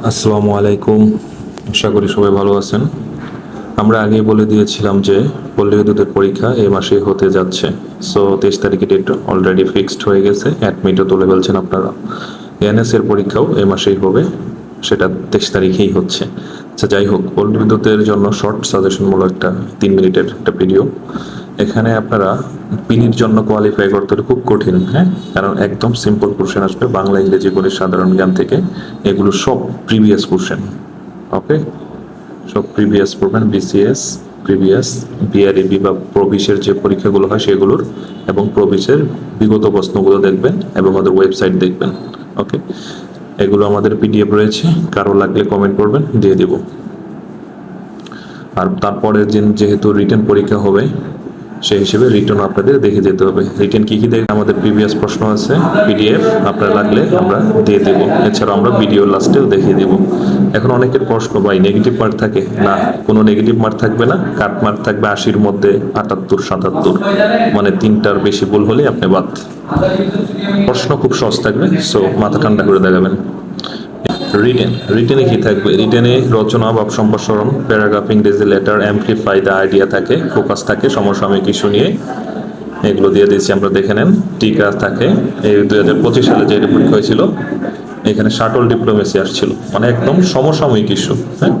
আসসালামু আলাইকুম। আশা করি সবাই ভালো আছেন। আমরা আগে বলে দিয়েছিলাম যে পল্লী বিদ্যুতের পরীক্ষা এই মাসে হতে যাচ্ছে। সো তেইশ তারিখে ডেট অলরেডি ফিক্সড হয়ে গেছে। অ্যাডমিটও তুলে ফেলছেন আপনারা। এনএস এর পরীক্ষাও এই মাসেই হবে। সেটা তেইশ তারিখেই হচ্ছে। আচ্ছা যাই হোক, পল্লী বিদ্যুতের জন্য শর্ট সাজেশনমূলক একটা তিন মিনিটের একটা ভিডিও এখানে আপনারা পিনির জন্য কোয়ালিফাই করতে খুব কঠিন হ্যাঁ? কারণ একদম সিম্পল কোশ্চেন আসবে বাংলা, ইংরেজি, গণিত, সাধারণ জ্ঞান থেকে। এগুলো সব প্রিভিয়াস কোশ্চেন ওকে সব প্রিভিয়াস পড়বেন বিসিএস প্রিভিয়াস বিআরইবি বা প্রবিশের যে পরীক্ষাগুলো হয় সেগুলোর এবং প্রবিশের বিগত প্রশ্নগুলো দেখবেন এবং ওদের ওয়েবসাইট দেখবেন ওকে এগুলো আমাদের পিডিএফ রয়েছে। কারও লাগলে কমেন্ট করবেন, দিয়ে দেব। আর তারপরে যেহেতু রিটেন পরীক্ষা হবে, সেই হিসেবে রিটার্ন আপনাদের দেখে যেতে হবে। রিটেন কি কি দেখে আমাদের প্রিভিয়াস প্রশ্ন আছে পিডিএফ আপনার লাগলে আমরা দিয়ে দেব। এছাড়া আমরা ভিডিও লাস্টেও দেখিয়ে দেব। এখন অনেকের প্রশ্ন, ভাই নেগেটিভ মার্ক থাকে? না, কোনো নেগেটিভ মার্ক থাকবে না। কাট মার্ক থাকবে আশির মধ্যে আটাত্তর, সাতাত্তর। মানে তিনটার বেশি ভুল হলে আপনি বাদ। প্রশ্ন খুব সহজ থাকবে সো মাথা ঠান্ডা করে দেখাবেন। রিটেন রিটেনে কি থাকবে? রিটেনে রচনা ভাব সম্প্রসারণ প্যারাগ্রাফ ইংরেজি লেটার অ্যাম্পলিফাই দা আইডিয়া থাকে ফোকাস থাকে, সমসাময়িক ইস্যু নিয়ে। এগুলো দিয়ে দিয়েছি, আমরা দেখে নেন। টিকা থাকে। এই দুই হাজার পঁচিশ সালে যে পরীক্ষা হয়েছিল, এখানে শাটল ডিপ্লোমেসি আসছিল। মানে একদম সমসাময়িক ইস্যু হ্যাঁ?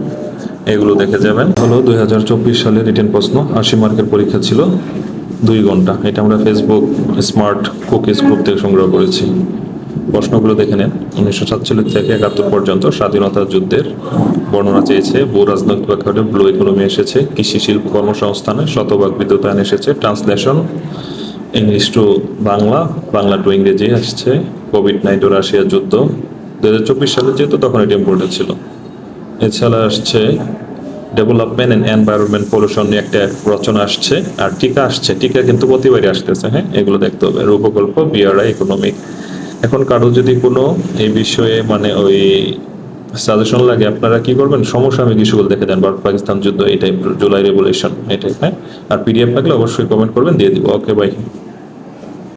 এগুলো দেখে যাবেন। হলো দুই হাজার চব্বিশ সালে রিটেন প্রশ্ন, আশি মার্কের পরীক্ষা ছিল, দুই ঘণ্টা। এটা আমরা ফেসবুক স্মার্ট কুকিজ গ্রুপ থেকে সংগ্রহ করেছি। প্রশ্নগুলো দেখে নেন। উনিশশো সাতচল্লিশ থেকে একাত্তর পর্যন্ত স্বাধীনতা যুদ্ধের বর্ণনা চেয়েছে। ভূ রাজনৈতিক প্রেক্ষাপটে ব্লু ইকোনমি এসেছে। কৃষি শিল্প কর্মসংস্থানে শতভাগ বিদ্যুতায়ন এসেছে। Translation English to Bangla Bangla to ইংরেজি আসছে। কোভিড নাইন্টিন রাশিয়া যুদ্ধ। দু হাজার চব্বিশ সালে যেহেতু তখন এটি ইম্পোর্টেড ছিল। এছাড়া আসছে ডেভেলপমেন্ট অ্যান্ড এনভায়রনমেন্ট পলিউশন নিয়ে একটা রচনা আসছে। আর টিকা আসছে। টিকা কিন্তু প্রতিবারই আসতেছে হ্যাঁ? এগুলো দেখতে হবে। রূপকল্প বিআরআই ইকোনমিক এখন কারও যদি কোনো এই বিষয়ে মানে ওই সাজেশন লাগে, আপনারা কি করবেন? সমস্যা সমসাময়িক ইস্যুগুলো দেখে দেন। ভারত পাকিস্তান যুদ্ধ এই টাইপ জুলাই রেভলিউশন এই টাইপ হ্যাঁ? আর পিডিএফ লাগলে অবশ্যই কমেন্ট করবেন, দিয়ে দিব। Okay bye